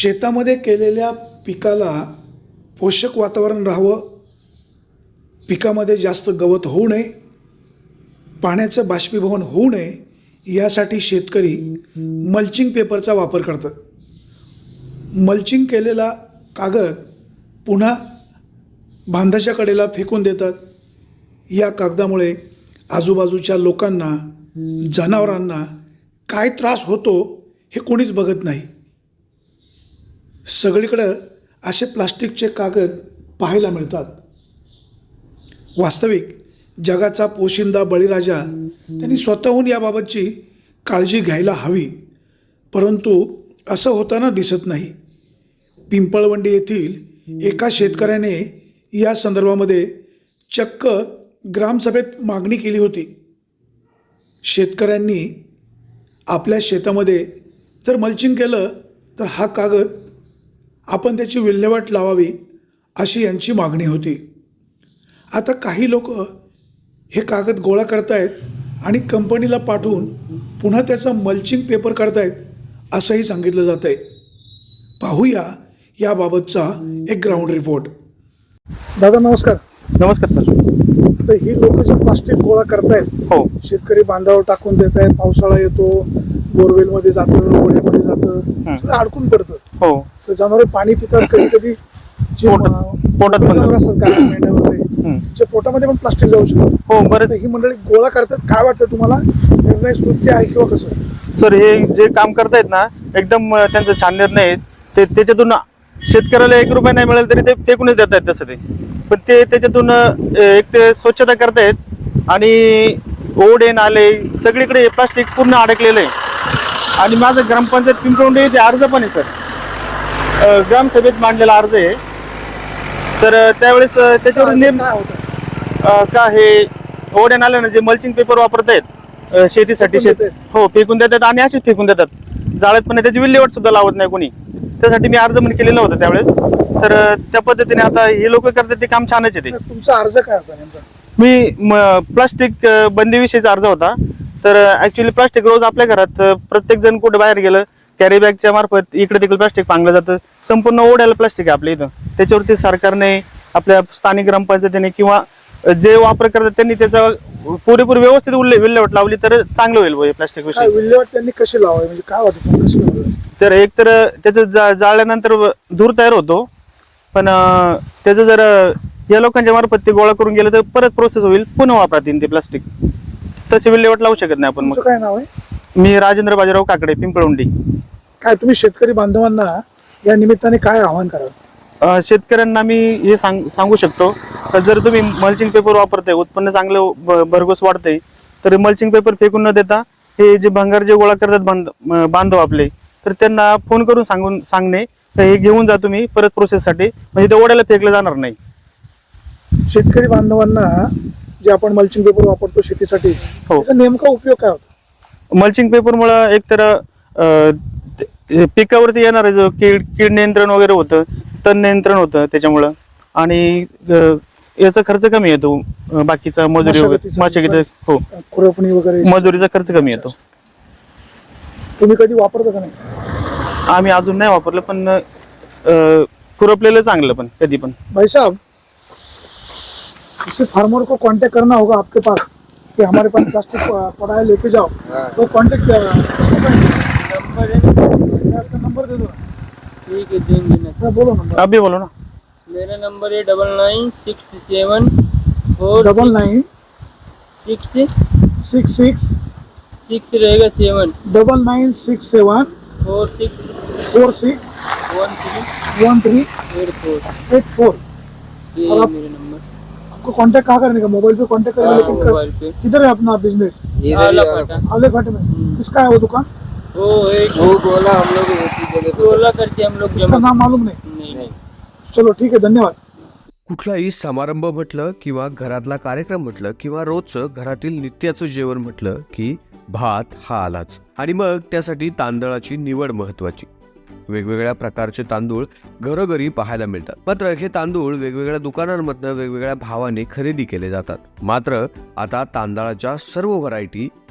शेतामध्ये केलेल्या पिकाला पोषक वातावरण राहावं पिकामध्ये जास्त गवत होऊ नये पाण्याचं बाष्पीभवन होऊ नये यासाठी शेतकरी मल्चिंग पेपरचा वापर करतात. मल्चिंग केलेला कागद पुन्हा बांधाच्या कडेला फेकून देतात. या कागदामुळे आजूबाजूच्या लोकांना जनावरांना काय त्रास होतो हे कोणीच बघत नाही. सगळीकडं असे प्लास्टिकचे कागद पाहायला मिळतात. वास्तविक जगाचा पोशिंदा बळीराजा त्यांनी स्वतःहून याबाबतची काळजी घ्यायला हवी. परंतु असं होताना दिसत नाही. पिंपळवंडी येथील एका शेतकऱ्याने या संदर्भामध्ये चक्क ग्रामसभेत मागणी केली होती. शेतकऱ्यांनी आपल्या शेतामध्ये जर मल्चिंग केलं तर हा कागद आपण त्याची विल्हेवाट लावावी अशी यांची मागणी होती. आता काही लोक हे कागद गोळा करतायत आणि कंपनीला पाठवून पुन्हा त्याचा मल्चिंग पेपर करतायत असंही सांगितलं जात आहे पाहूया याबाबतचा एक ग्राउंड रिपोर्ट दादा नमस्कार. नमस्कार सर. तर ही लोक जे प्लास्टिक गोळा करतायत हो. शेतकरी बांधावर टाकून देत आहेत पावसाळा येतो बोरवेलमध्ये जातं ओढ्यामध्ये जातं सगळं अडकून पडतं. हो. तर जनावर पाणी पितात कधी कधी जे पोटात-. असतात पोटामध्ये पण प्लास्टिक जाऊ शकतं. हो बरेच ही मंडळी गोळा करतात. काय वाटतं तुम्हाला? निर्णय स्फूर्ती आहे किंवा कसं? सर हे जे काम करतायत ना एकदम त्यांचा छान निर्णय आहे ते त्याच्यातून शेतकऱ्याला एक रुपया नाही मिळेल तरी ते फेकूनच देत आहेत तसं ते. पण ते त्याच्यातून एक ते स्वच्छता करतायत. आणि ओढे नाले सगळीकडे प्लास्टिक पूर्ण अडकलेलं आहे. आणि माझं ग्रामपंचायत पिंपळवंडी ते अर्ज पण आहे सर. ग्रामसभेत मांडलेला अर्ज आहे. तर त्यावेळेस त्याच्यावर अ, का हे ओढ्या नाल्यानं जे मल्चिंग पेपर वापरतायत अ, शेतीसाठी शेत. हो फेकून देतात आणि असेच फेकून देतात. जाळत पण त्याची विल्हेवाट सुद्धा लावत नाही कोणी. त्यासाठी मी अर्ज पण केलेला होता त्यावेळेस. तर त्या पद्धतीने आता हे लोक करतात ते काम छानच आहे ते. तुमचा अर्ज काय होता मी प्लास्टिक बंदीविषयीचा अर्ज होता. तर ऍक्च्युली प्लास्टिक रोज आपल्या घरात प्रत्येक जण कुठे बाहेर गेलं कॅरी बॅगच्या मार्फत इकडे तिकडे प्लास्टिक पांगलं जातं. संपूर्ण ओढ्याला प्लास्टिक आहे आपल्या इथं. त्याच्यावरती सरकारने आपल्या स्थानिक ग्रामपंचायतीने किंवा जे वापर करतात त्यांनी त्याचा पुरेपूर व्यवस्थित विल्हेवाट लावली तर चांगलं होईल प्लास्टिक विषयी. विल्हेवाट त्यांनी कशी लावावी? म्हणजे काय वाटतं तर एक तर त्याचं जाळल्यानंतर धूर तयार होतो. पण त्याचं जर या लोकांच्या मार्फत ते गोळा करून गेलं तर परत प्रोसेस होईल. पुन्हा वापरात येईल ते प्लास्टिक तसे विल्हेवाट लावू शकत नाही आपण मग. काय नाव आहे? मी राजेंद्र बाजीराव काकडे पिंपळवंडी. काय तुम्ही शेतकरी बांधवांना या निमित्ताने काय आवाहन कराल? शेतकऱ्यांना मी हे सांग सांगू शकतो. तर जर तुम्ही मल्चिंग पेपर वापरताय उत्पन्न चांगलं भरघोस वाढतंय तर मल्चिंग पेपर फेकून न देता हे जे भंगार जे गोळा करतात बांधव आपले तर त्यांना फोन करून सांगून सांगणे तर हे घेऊन जा तुम्ही परत प्रोसेससाठी म्हणजे ते ओढ्याला फेकलं जाणार नाही. शेतकरी बांधवांना जे आपण मल्चिंग पेपर वापरतो शेतीसाठी हो. नेमका उपयोग काय होतो? मल्चिंग पेपरमुळं एकतर अं, ते- पिकावरती येणार जो कीड कीड नियंत्रण वगैरे होतं तण नियंत्रण होतं त्याच्यामुळं. आणि अं, याचा खर्च कमी येतो बाकीचा मजुरी वगैरे मशागतीचा हो. खुरपणी वगैरे? मजुरीचा खर्च कमी येतो. तुम्ही कधी वापरता का नाही? आम्ही अजून नाही वापरलं पण अं, खुरपलेलं चांगलं पण कधी पण. भाई साहब किसी फार्मर को कांटेक्ट करना होगा आपके पास कि हमारे पास प्लास्टिक पड़ा है लेके जाओ। तो कांटेक्ट आपका नंबर दे दो। ठीक है देंगे ना बोलो नंबर अभी बोलो ना मेरा नंबर है double nine six seven four double nine six six six six रहेगा seven double nine six seven four six four six one three one three eight four eight four. और आप- मेरा नंबर। आपको कांटेक्ट कहाँ करने का? Mobile पे contact करेंगे हाँ, लेकिन किधर है अपना बिज़नेस आला फाटा में। किसका है वो दुकान? वो एक वो गोला हम लोग एक ही जगह पे टोला करके हम लोग उसका जमा नाम मालूम नहीं। नहीं नहीं। चलो ठीक है धन्यवाद। कुठलाही समारंभ म्हटलं किंवा घरातला कार्यक्रम म्हटलं किंवा रोजचं घरातील नित्याचं जेवण म्हटलं की भात हा आलाच. आणि मग त्यासाठी तांदळाची निवड महत्वाची वेगवेगळ्या प्रकारचे तांदूळ घरोघरी पाहायला मिळतात. मात्र हे तांदूळ वेगवेगळ्या दुकानांमधनं वेगवेगळ्या भावाने खरेदी केले जातात. मात्र आता तांदळाच्या सर्व व्हरायटी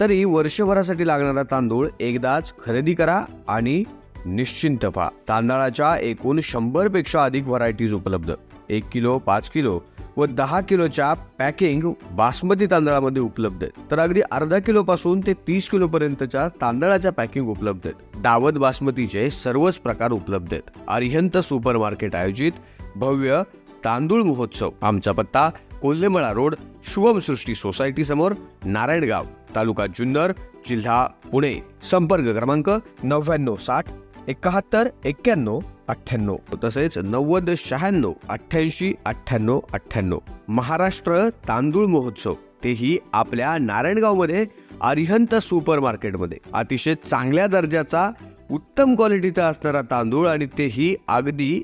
तरी वर्षभरासाठी लागणारा तांदूळ एकदाच खरेदी करा आणि निश्चिंत व्हा. तांदळाच्या एकूण शंभरपेक्षा अधिक व्हरायटीज उपलब्ध. एक किलो पाच किलो व दहा किलोच्या पॅकिंग बासमती तांदळामध्ये उपलब्ध आहेत. तर अगदी अर्धा किलो पासून ते तीस किलो पर्यंतच्या तांदळाच्या पॅकिंग उपलब्ध आहेत. दावत बासमतीचे सर्वच प्रकार उपलब्ध आहेत. अरिहंत सुपर मार्केट आयोजित भव्य तांदूळ महोत्सव. आमचा पत्ता कोल्हेमळा रोड शुभमसृष्टी सोसायटी समोर नारायणगाव. तालुका जुन्नर जिल्हा पुणे. संपर्क क्रमांक नव्याण्णव साठ एकाहत्तर एक्क्याण्णव अठ्ठ्याण्णव. तसेच नव्वद शहाण्णव अठ्ठ्याऐंशी अठ्ठ्याण्णव अठ्ठ्याण्णव. महाराष्ट्र तांदूळ महोत्सव. तेही आपल्या नारायणगावमध्ये अरिहंत सुपर मार्केटमध्ये अतिशय चांगल्या दर्जाचा उत्तम क्वालिटीचा असणारा तांदूळ आणि तेही अगदी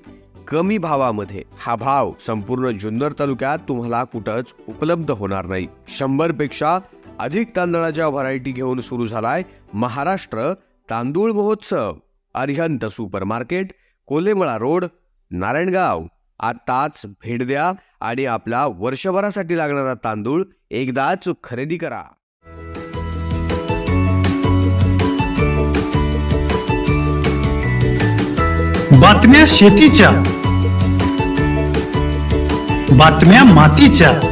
कमी भावामध्ये. हा भाव संपूर्ण जुन्नर तालुक्यात तुम्हाला कुठंच उपलब्ध होणार नाही. शंभरपेक्षा अधिक तांदळाच्या व्हरायटी घेऊन सुरू झालाय महाराष्ट्र तांदूळ महोत्सव. Arihant super market Kolemala road Narayangaon. आताच भेट द्या आणि आपला वर्षभरासाठी लागणारा तांदूळ एकदाच खरेदी करा. बातम्या शेतीच्या. बातम्या मातीच्या.